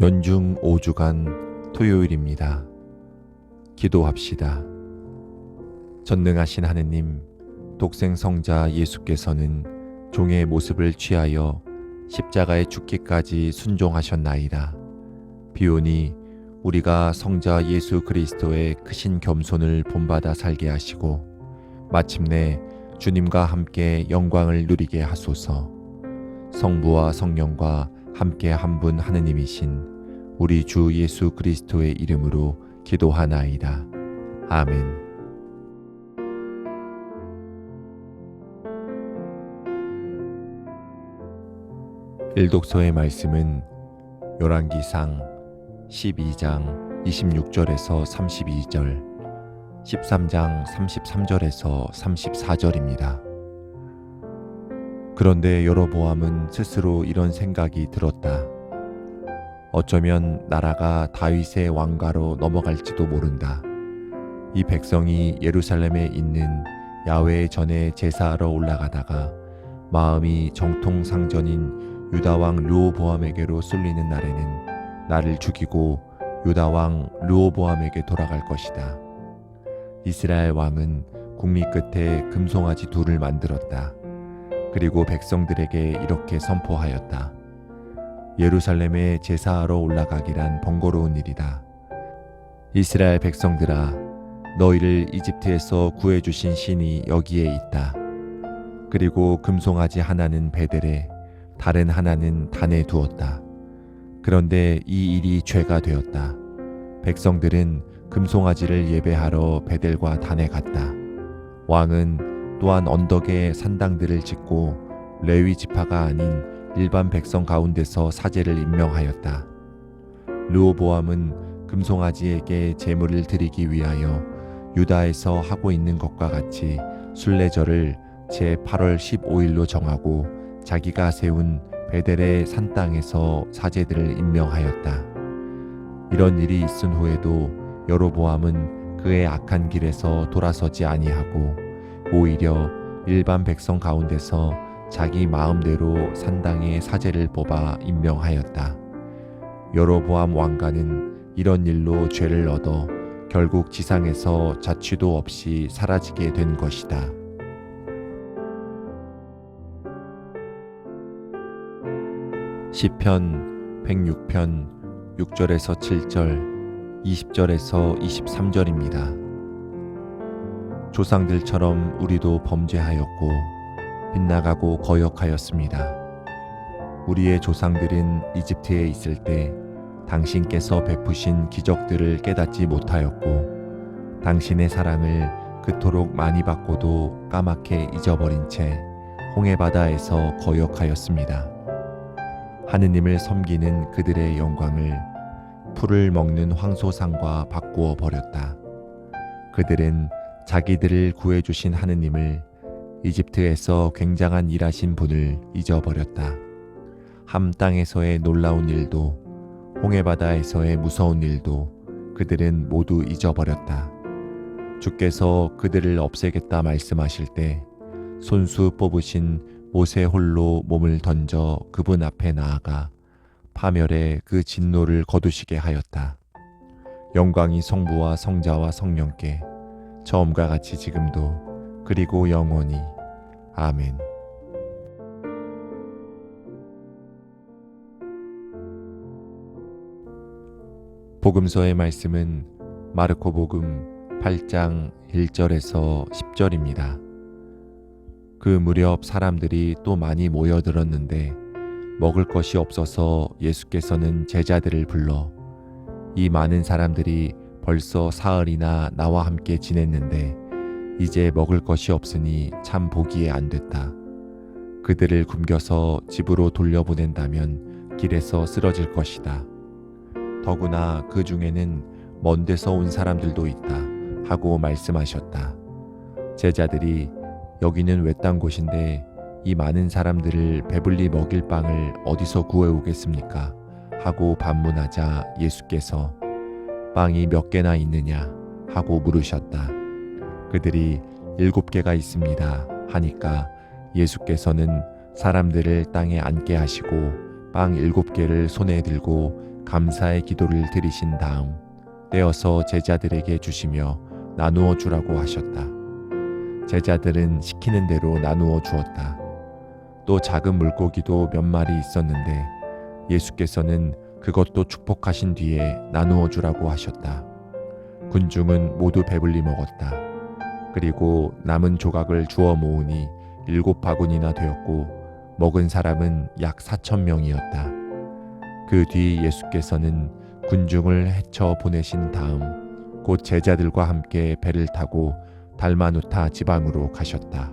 연중 5주간 토요일입니다. 기도합시다. 전능하신 하느님, 독생 성자 예수께서는 종의 모습을 취하여 십자가에 죽기까지 순종하셨나이다. 비오니 우리가 성자 예수 그리스도의 크신 겸손을 본받아 살게 하시고 마침내 주님과 함께 영광을 누리게 하소서. 성부와 성령과 함께 한 분 하느님이신 우리 주 예수 그리스도의 이름으로 기도하나이다. 아멘. 일독서의 말씀은 요란기상 12장 26절에서 32절, 13장 33절에서 34절입니다. 그런데 여로보암은 스스로 이런 생각이 들었다. 어쩌면 나라가 다윗의 왕가로 넘어갈지도 모른다. 이 백성이 예루살렘에 있는 야훼 전에 제사하러 올라가다가 마음이 정통 상전인 유다 왕 르호보암에게로 쏠리는 날에는 나를 죽이고 유다 왕 르호보암에게 돌아갈 것이다. 이스라엘 왕은 국리 끝에 금송아지 둘을 만들었다. 그리고 백성들에게 이렇게 선포하였다. 예루살렘에 제사하러 올라가기란 번거로운 일이다. 이스라엘 백성들아, 너희를 이집트에서 구해주신 신이 여기에 있다. 그리고 금송아지 하나는 베델에, 다른 하나는 단에 두었다. 그런데 이 일이 죄가 되었다. 백성들은 금송아지를 예배하러 베델과 단에 갔다. 왕은 또한 언덕에 산당들을 짓고 레위 지파가 아닌 일반 백성 가운데서 사제를 임명하였다. 르호보암은 금송아지에게 제물을 드리기 위하여 유다에서 하고 있는 것과 같이 순례절을 제 8월 15일로 정하고 자기가 세운 베델의 산 땅에서 사제들을 임명하였다. 이런 일이 있은 후에도 여로보암은 그의 악한 길에서 돌아서지 아니하고 오히려 일반 백성 가운데서 자기 마음대로 산당의 사제를 뽑아 임명하였다. 여로보암 왕가는 이런 일로 죄를 얻어 결국 지상에서 자취도 없이 사라지게 된 것이다. 시편 106편 6절에서 7절, 20절에서 23절입니다. 조상들처럼 우리도 범죄하였고 빗나가고 거역하였습니다. 우리의 조상들은 이집트에 있을 때 당신께서 베푸신 기적들을 깨닫지 못하였고 당신의 사랑을 그토록 많이 받고도 까맣게 잊어버린 채 홍해 바다에서 거역하였습니다. 하느님을 섬기는 그들의 영광을 풀을 먹는 황소상과 바꾸어 버렸다. 그들은 자기들을 구해주신 하느님을 이집트에서 굉장한 일하신 분을 잊어버렸다. 함 땅에서의 놀라운 일도 홍해바다에서의 무서운 일도 그들은 모두 잊어버렸다. 주께서 그들을 없애겠다 말씀하실 때 손수 뽑으신 모세 홀로 몸을 던져 그분 앞에 나아가 파멸에 그 진노를 거두시게 하였다. 영광이 성부와 성자와 성령께 처음과 같이 지금도 그리고 영원히 아멘. 복음서의 말씀은 마르코 복음 8장 1절에서 10절입니다. 그 무렵 사람들이 또 많이 모여들었는데 먹을 것이 없어서 예수께서는 제자들을 불러 이 많은 사람들이 벌써 사흘이나 나와 함께 지냈는데 이제 먹을 것이 없으니 참 보기에 안 됐다. 그들을 굶겨서 집으로 돌려보낸다면 길에서 쓰러질 것이다. 더구나 그 중에는 먼 데서 온 사람들도 있다 하고 말씀하셨다. 제자들이 여기는 외딴 곳인데 이 많은 사람들을 배불리 먹일 빵을 어디서 구해 오겠습니까? 하고 반문하자 예수께서 빵이 몇 개나 있느냐 하고 물으셨다. 그들이 일곱 개가 있습니다 하니까 예수께서는 사람들을 땅에 앉게 하시고 빵 일곱 개를 손에 들고 감사의 기도를 드리신 다음 떼어서 제자들에게 주시며 나누어 주라고 하셨다. 제자들은 시키는 대로 나누어 주었다. 또 작은 물고기도 몇 마리 있었는데 예수께서는 그것도 축복하신 뒤에 나누어 주라고 하셨다. 군중은 모두 배불리 먹었다. 그리고 남은 조각을 주워 모으니 일곱 바구니나 되었고 먹은 사람은 약 사천 명이었다. 그 뒤 예수께서는 군중을 헤쳐 보내신 다음 곧 제자들과 함께 배를 타고 달마누타 지방으로 가셨다.